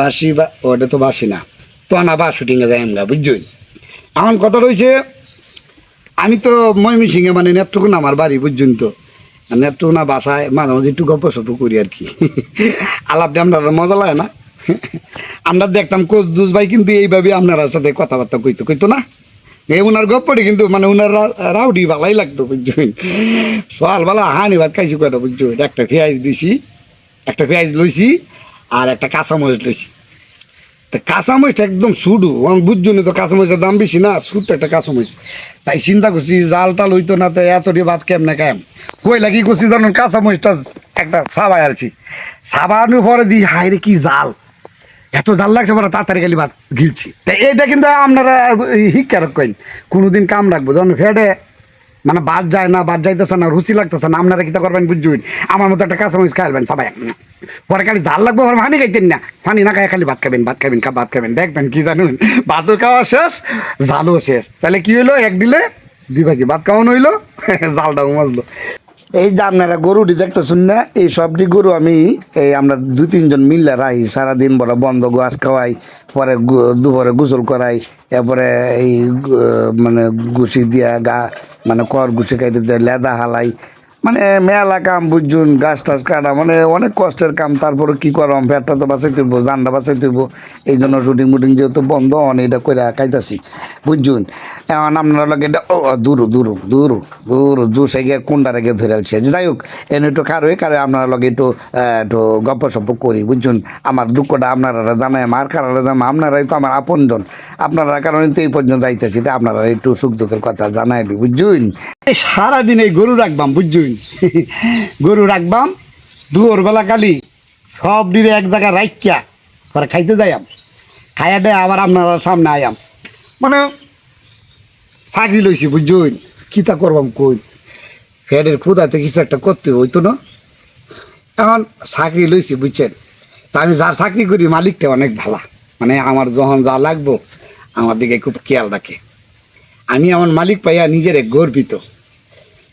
বাসি বা ওটা তো বাসি না তো না বা শুটিংয়ে যাই আমরা বুঝছই? এখন কথা রয়েছে আমি তো ময়মনসিংহে মানে নেত্রকোনা আমার বাড়ি, বুঝছেন তো? না বাসায় মাঝে মাঝে একটু গল্প সল্প করি আর কি। আলাপটা আপনার মজা লাগে না? আমরা দেখতাম কোচ দুস ভাই কিন্তু এইভাবে আপনার সাথে কথাবার্তা কইতো কইতো না? এই উনার গপ্পটি কিন্তু মানে উনার রাউডি ভালাই লাগতো, বুঝছেন? সকালবেলা হানি ভাত খাইছি কয়টা বুঝছ একটা পেঁয়াজ দিছি, একটা পেঁয়াজ লইছি আর একটা কাঁচামরিচ লইছি। তা কাঁচামরিচটা একদম সুডু। আমি বুঝছ না তো, কাঁচামরিচের দাম বেশি না? সুট একটা কাঁচামরিচ। তাই চিন্তা করছি, জাল টাল হইতো না, তো এত দিয়ে ভাত কেমনে কেম কই লাগি করছি জানুন, কাঁচামরিচটা একটা সাবাই আলছি সাবানোর পরে দিই হাই রে কি জাল। এত জাল লাগছে বড় তাড়াতাড়ি গেলি ভাত গিলছি। তা এইটা কিন্তু আপনারা হিকারক কইন, কোনোদিন কাম রাখব যখন ফেটে মানে বাদ যায় না, বাদ যাইতেছে না, রুচি লাগতেছে না, আপনারা কিতা করবেন বুঝবেন আমার মতো একটা কাঁচামরিচ খাইবেন সবাই পরে খালি জাল লাগবে, পরে পানি খাইতেন না। পানি না খাই খালি ভাত খাবেন ভাত খাবেন কা ভাত খাবেন। দেখবেন কি জানুন, ভাতও খাওয়া শেষ জালও শেষ। তাহলে কি হইল? এক দিলে দুই ভাগে ভাত খাওয়ানো হইল জালটাও মাজলো। এই যে আপনারা গরুটি দেখতেছেন না, এই সবটি গরু আমি, এই আমরা দু তিনজন মিললে রাই, সারাদিন বড় বন্ধ গাছ খাওয়াই, পরে দুপুরে গোসল করাই, এরপরে এই মানে গুছি দিয়া গা মানে কর গুছি দিয়ে, লেদা হালাই মানে মেলা কাম বুঝুন গাছ টাছ কাটা মানে অনেক কষ্টের কাম তারপরে কি করম? ফ্যাটটা তো বাঁচাইতে হইব জানটা বাঁচাইতে হইব এই জন্য শুটিং মুটিং যেহেতু বন্ধ, অন এটা করে খাইতাছি বুঝুন এখন আপনারা লগে এটা, ও, দূর দূর দূর দূর, জুসে গিয়ে কোনটারে গিয়ে ধরে আলছে। যাই হোক, এনে একটু খারোই কারও আপনার লগে একটু একটু গপ্প সপ্প করি বুঝুন আমার দুঃখটা আপনারা জানাই আমার কারণে জানাম আপনারাই তো আমার আপনজন। আপনারা কারণে তো এই পর্যন্ত যাইতেছি তাই আপনারা একটু সুখ দুঃখের কথা জানাইলি বুঝুন সারাদিন এই গরু রাখবাম বুঝুন গরু রাখবাম, দুয়ার বেলা কালি সব দিনে এক জায়গায় রাখিয়া পরে খাইতে যাইয়াম। খাইয়া দেয় আবার আপনারা সামনে আয়াম মানে চাকরি লইছি বুঝুন কিতা করবাম কই? ফেডের ক্ষুদাতে কিছু একটা করতে হইতো না? এখন চাকরি লইছি, বুঝছেন? তা আমি যার চাকরি করি, মালিকটা অনেক ভালা। মানে আমার যখন যা লাগবো, আমার দিকে খুব খেয়াল রাখে। আমি আমার মালিক পাইয়া নিজের গর্বিত।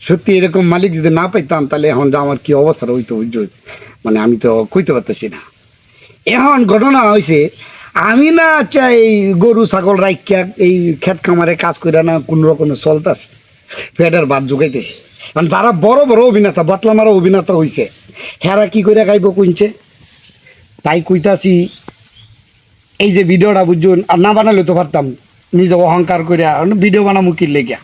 সত্যি এরকম মালিক যদি না পাইতাম, তাহলে এখন আমার কি অবস্থা হইতো মানে আমি তো কইতে পারতেছি না। এখন ঘটনা হয়েছে আমি না চাই গরু, ছাগল রাখিয়া এই ক্ষেত খামারে কাজ করে না কোনো রকমের চলতেছে পেটের ভাত জোগাইতেছে। কারণ যারা বড় বড় অভিনেতা বাতলা মারা অভিনেতা হয়েছে হেরা কি করে খাইব কইছে তাই কইতাছি, এই যে ভিডিওটা বুঝুন আর না বানালে তো পারতাম, নিজে অহংকার করে ভিডিও বানাবো কি লেগিয়া?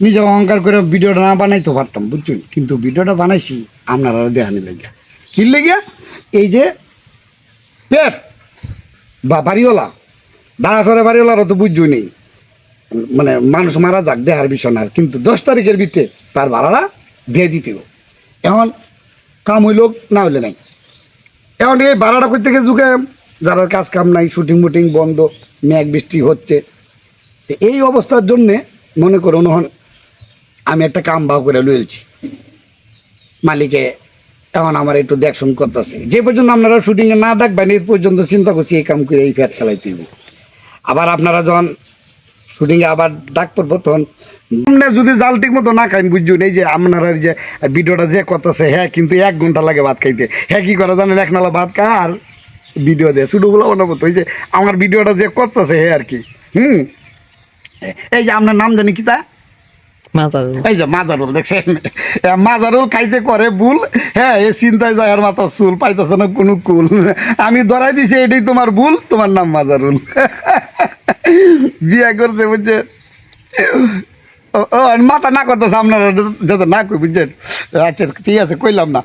নিজে অহংকার করে ভিডিওটা না বানাইতে পারতাম, বুঝছেন? কিন্তু ভিডিওটা বানাইছি, আপনারা দেখানি লেগিয়া। কি লেগে এই যে পেট, বা বাড়িওয়ালা ঢাকা শহরে বাড়িওয়ালারা তো বুঝছ নেই। মানে মানুষ মারা যাক, দেহার বিষয় না কিন্তু দশ তারিখের ভিতরে তার ভাড়াটা দিয়ে দিতে। এখন কাম হইল, না হইলে নাই। এখন এই ভাড়াটা করতে গিয়ে যুগে যারা কাজ কাম নাই, শুটিং মুটিং বন্ধ, মেঘ বৃষ্টি হচ্ছে। এই অবস্থার জন্যে মনে করুন হন আমি একটা কাম ভাও করে লুয়েছি মালিকে, এখন আমার একটু দেখশন করতেছে। যে পর্যন্ত আপনারা শুটিংয়ে না ডাকবেন এই পর্যন্ত চিন্তা করছি এই কাম করে এই ফ্যাট চালাইতে। আবার আপনারা যখন শুটিংয়ে আবার ডাক পড়ব তখন আপনার যদি জাল ঠিক মতো না খাইন বুঝুন এই যে আপনারা যে ভিডিওটা যে করতেছে হ্যাঁ কিন্তু এক ঘণ্টা লাগে ভাত খাইতে। হ্যাঁ কি করে জানেন, এক নালা ভাত খা আর ভিডিও দেয় শুধু বলা বানাবো তো এই যে আমার ভিডিওটা যে করতেছে হ্যাঁ আর কি। হুম? এই যে আপনার নাম জানি কি তা? মাজারুল। মাজারুল খাইতে করে ভুল হ্যাঁ এ যায় আর চুল, পাইতেছে না কোনো আমি ধরাই দিছি, এটাই তোমার ভুল, তোমার নাম মাজারুল। বিয়া করছে বুঝছে মাথা না করতেছে আপনারা, যাতে না বুঝছেন? আচ্ছা ঠিক আছে, কইলাম না।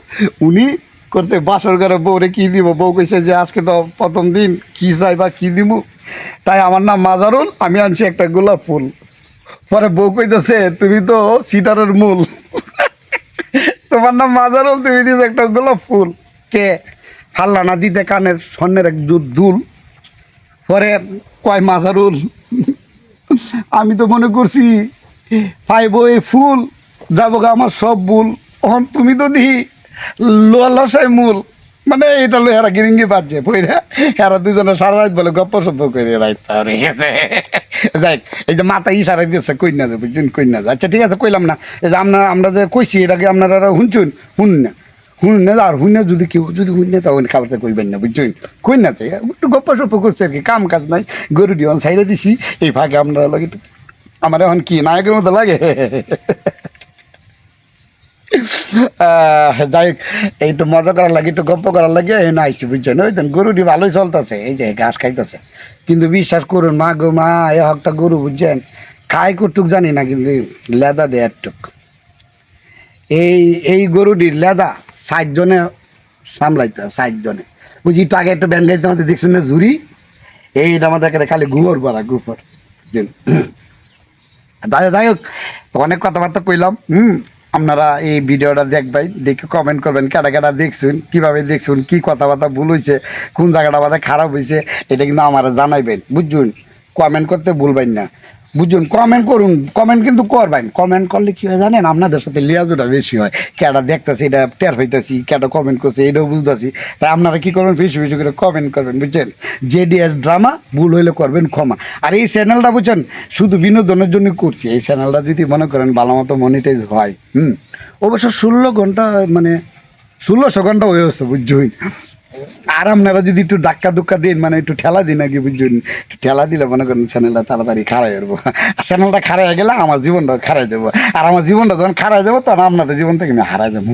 উনি করছে, বাসর ঘরে বউরে কি দিব? বউ কইছে যে, আজকে তো প্রথম দিন, কি চাই বা কি দিব তাই আমার নাম মাজারুল, আমি আনছি একটা গোলাপ ফুল। পরে বউ কইতেছে, তুমি তো সিটারের মূল। তোমার নাম মাজারুল, তুমি দিস একটা গোলাপ ফুল। কে? হাল্লা না দিতে কানের স্বর্ণের এক জুট দুল। পরে কয়, মাজারুল, আমি তো মনে করছি পাইব এই ফুল, যাব আমার সব ভুল। এখন তুমি তো দি লসাই মূল। মানে এটা লো হেরা গিরিঙ্গি বাজছে পইরা হেরা দুজনে সারা রাত বলে গপ্প সপ্প করে তাহলে যাই, এই যে মাথা ইশারা দিয়েছে কই না যাবে বুঝছেন কই না আচ্ছা ঠিক আছে, কইলাম না। এই যে আমরা আমরা যে কইছি এটাকে আপনারা শুনছুন? শুন না। শুনে আর শুনে যদি কেউ যদি শুনে তাও খাবারটা করবেন না, বুঝছেন? কই না তো একটু গপ্প সপ্প করছে আর কি, কাম কাজ নাই গরু দিয়ে সাইডে দিছি, এই ফাঁকে আপনারা লাগে আমার এখন কি, নায়কের মতো লাগে? যাই একটু মজা করার লাগে, একটু গপ্প করার লাগে, এই না আইসি বুঝছেন? ওই তো গরুটি ভালোই চলতেছে, এই যে ঘাস খাইতেছে। কিন্তু বিশ্বাস করুন, মা গো, মা, এ হকটা গরু, বুঝছেন? খাই কুটুক জানি না, কিন্তু লেদা দেয় একটুক। এই এই গরুটির লেদা ষাট জনে সামলাইতে ষাট বুঝি, একটু আগে একটু ব্যান গাইতে আমাদের দেখছুন না ঝুরি এইটা আমাদের খালি গুহর বলা গুফর দাদা যাই হোক, অনেক কথাবার্তা কইলাম, হুম? আপনারা এই ভিডিওটা দেখবেন দেখে কমেন্ট করবেন কেটা কেটা দেখছুন, কীভাবে দেখছুন, কি কথাবার্তা ভুল হয়েছে কোন জায়গাটা বাদে খারাপ হয়েছে এটা কিন্তু আমারা জানাইবেন, বুঝছুন? কমেন্ট করতে ভুলবেন না। বুঝুন কমেন্ট করুন কমেন্ট কিন্তু করবেন। কমেন্ট করলে কি হয় জানেন? আপনাদের সাথে লিয়াজোটা বেশি হয়। কেটা দেখতেছি, এটা টের হইতেছি কেটা কমেন্ট করছে, এটাও বুঝতেছি। তাই আপনারা কি করবেন? বেশি বেশি করে কমেন্ট করবেন, বুঝছেন? জেডিএস ড্রামা ভুল হইলে করবেন ক্ষমা। আর এই চ্যানেলটা বুঝছেন, শুধু বিনোদনের জন্য করছি। এই চ্যানেলটা যদি মনে করেন ভালো মতো মনিটাইজ হয়, হুম? অবশ্য ষোলো ঘণ্টা মানে ষোলোশো ঘণ্টা হয়ে গেছে বুঝছুন? আর আপনারা যদি একটু ধাক্কা দুক্কা দিন মানে একটু ঠেলা দিন নাকি বুঝছেন? একটু ঠেলা দিলে মনে করেন চ্যানেলটা তাড়াতাড়ি খারাই করব আর চ্যানেলটা খারাই গেলে আমার জীবনটা খারাই যাব। আর আমার জীবনটা যখন খারাই যাব, তখন আপনাদের জীবন থেকে আমি হারাই যাব।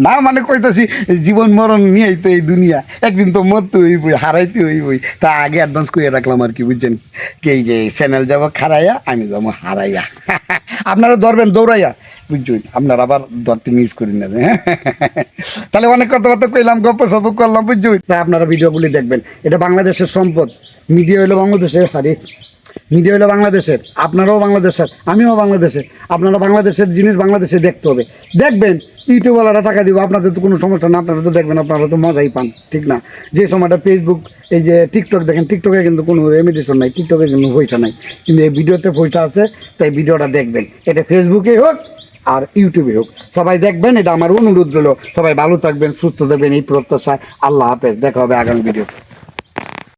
না মানে কইতাছি জীবন মরণ নিয়েই তো এই দুনিয়া। একদিন তো মরতে হইবই, হারাইতে হইবই। তা আগে অ্যাডভান্স করে রাখলাম আর কি, বুঝছেন? কি যে চ্যানেল যাব খারাইয়া, আমি যাব হারাইয়া। আপনারা ধরবেন দৌড়াইয়া। বুঝছেন আপনারা আবার ধরতে মিস করে নেবেন তাহলে অনেক কথাবার্তা কইলাম গল্প সপ করলাম বুঝছেন তাই আপনারা ভিডিওগুলি দেখবেন, এটা বাংলাদেশের সম্পদ। মিডিয়া হইল বাংলাদেশের হারে মিডিয়া হলো বাংলাদেশের, আপনারাও বাংলাদেশের, আমিও বাংলাদেশের, আপনারা বাংলাদেশের জিনিস বাংলাদেশে দেখতে হবে। দেখবেন, ইউটিউবওয়ালারা টাকা দিব, আপনাদের তো কোনো সমস্যা না, আপনারা তো দেখবেন, আপনারা তো মজাই পান, ঠিক না? যে সময়টা ফেসবুক এই যে টিকটক দেখেন টিকটকে কিন্তু কোনো রেমিডিশন নাই টিকটকে কিন্তু পয়সা নাই। কিন্তু এই ভিডিওতে পয়সা আছে, তাই ভিডিওটা দেখবেন। এটা ফেসবুকেই হোক আর ইউটিউবে হোক। সবাই দেখবেন, এটা আমার অনুরোধ রইল। সবাই ভালো থাকবেন, সুস্থ থাকবেন, এই প্রত্যাশায় আল্লাহ হাফেজ। দেখা হবে আগামী ভিডিও